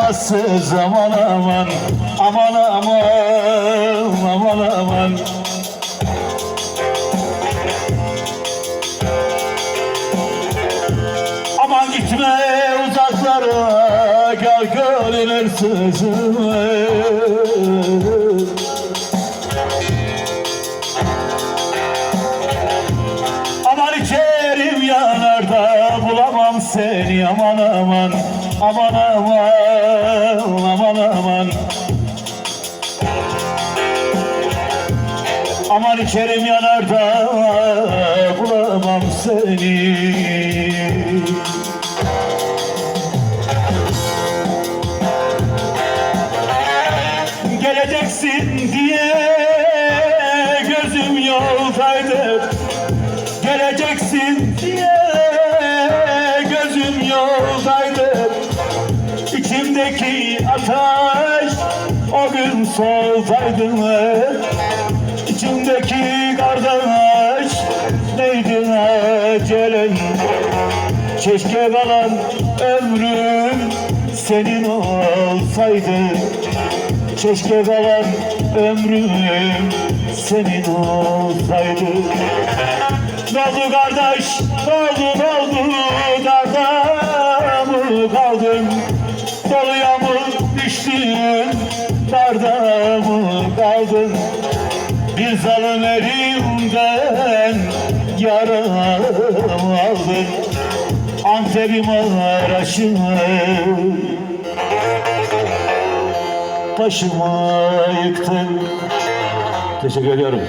vefasız aman aman Aman aman aman aman. Aman gitme uzaklara Gel gönül sözüme. Aman içerim yanarda bulamam seni aman aman Aman aman Aman içerim yanarda bulamam seni. Geleceksin diye gözüm yoldaydı Geleceksin diye gözüm yoldaydı İçimdeki ateş o gün soldaydı İçimdeki kardeş neydi acelin Keşke kalan ömrüm senin olsaydı. Keşke kalan ömrüm senin olsaydı. Ne kardeş, ne oldu, ne oldu Darda mı kaldın, doluya mı düştün Darda mı kaldın Bir zalim elimden yaram aldın Antep'im Maraş'ımı başıma yıktın. Teşekkür ediyorum.